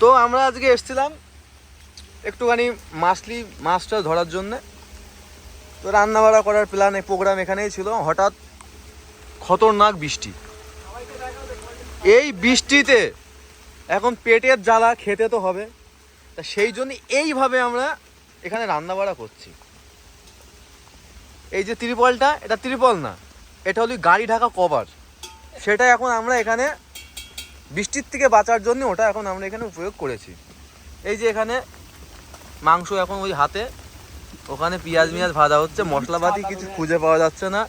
তো আমরা আজকে এসেছিলাম একটুখানি মাছলি মাছটা ধরার জন্যে। তো রান্না বাড়া করার প্ল্যান প্রোগ্রাম এখানেই ছিল। হঠাৎ খতরনাক বৃষ্টি। এই বৃষ্টিতে এখন পেটের জ্বালা, খেতে তো হবে। তা সেই জন্য এইভাবে আমরা এখানে রান্না বাড়া করছি। এই যে ত্রিপলটা, এটা ত্রিপল না, এটা হলো গাড়ি ঢাকা কভার সেটা এখন আমরা এখানে বৃষ্টির থেকে বাঁচার জন্য ওটা এখন আমরা এখানে উপয়োগ করেছি। এই যে এখানে মাংস এখন ওই হাতে, ওখানে পেঁয়াজ মিয়াজ ভাজা হচ্ছে, মশলাপাতি কিছু খুঁজে পাওয়া যাচ্ছে না।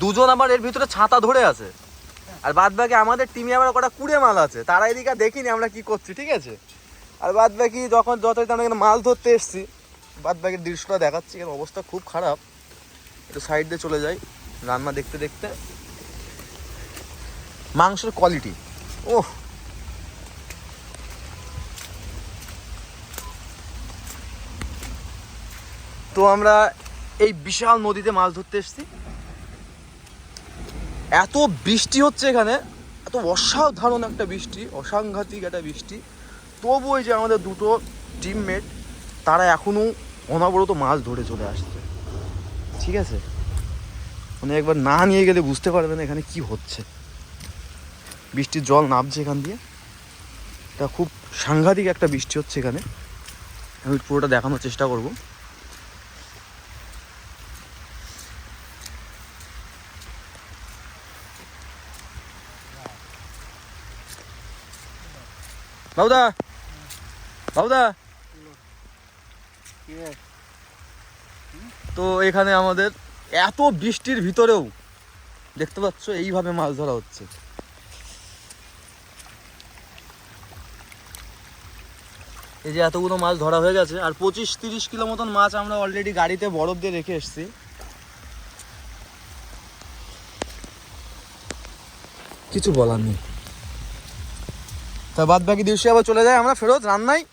দুজন আবার এর ভিতরে ছাতা ধরে আছে। আর বাদ বাকি আমাদের টিমে আবার কটা কুড়ে মাল আছে। তারা এদিকে দেখিনি আমরা কি করছি, ঠিক আছে? আর বাদ বাকি যখন যত আমরা এখানে মাল ধরতে এসছি বাদ বাকির দৃশ্যটা দেখাচ্ছি, এর অবস্থা খুব খারাপ। একটু সাইড দিয়ে চলে যাই, রান্না দেখতে দেখতে। মাংসের কোয়ালিটি ওহ। তো আমরা এই বিশাল নদীতে মাছ ধরতে এসছি। এত বৃষ্টি হচ্ছে এখানে, এত অসাধারণ একটা বৃষ্টি, অসাংঘাতিক একটা বৃষ্টি। তবু ওই যে আমাদের দুটো টিমমেট তারা এখনও অনবরত মাছ ধরে চলে আসছে। ঠিক আছে? মানে একবার না নিয়ে গেলে বুঝতে পারবেন এখানে কি হচ্ছে। বৃষ্টির জল নামছে এখান দিয়ে। এটা খুব সাংঘাতিক একটা বৃষ্টি হচ্ছে এখানে। আমি পুরোটা দেখানোর চেষ্টা করব। বাবুদা! বাবুদা! তো এখানে আমাদের এত বৃষ্টির ভিতরেও দেখতে পাচ্ছ, এইভাবে মাছ ধরা হচ্ছে। এই যে এতগুলো মাছ ধরা হয়ে গেছে, আর পঁচিশ তিরিশ কিলো মতন মাছ আমরা অলরেডি গাড়িতে বরফ দিয়ে রেখে এসছি। কিছু বলার নেই। তা বাদ বাকি দিবসে আবার চলে যায়, আমরা ফেরত রান্নায়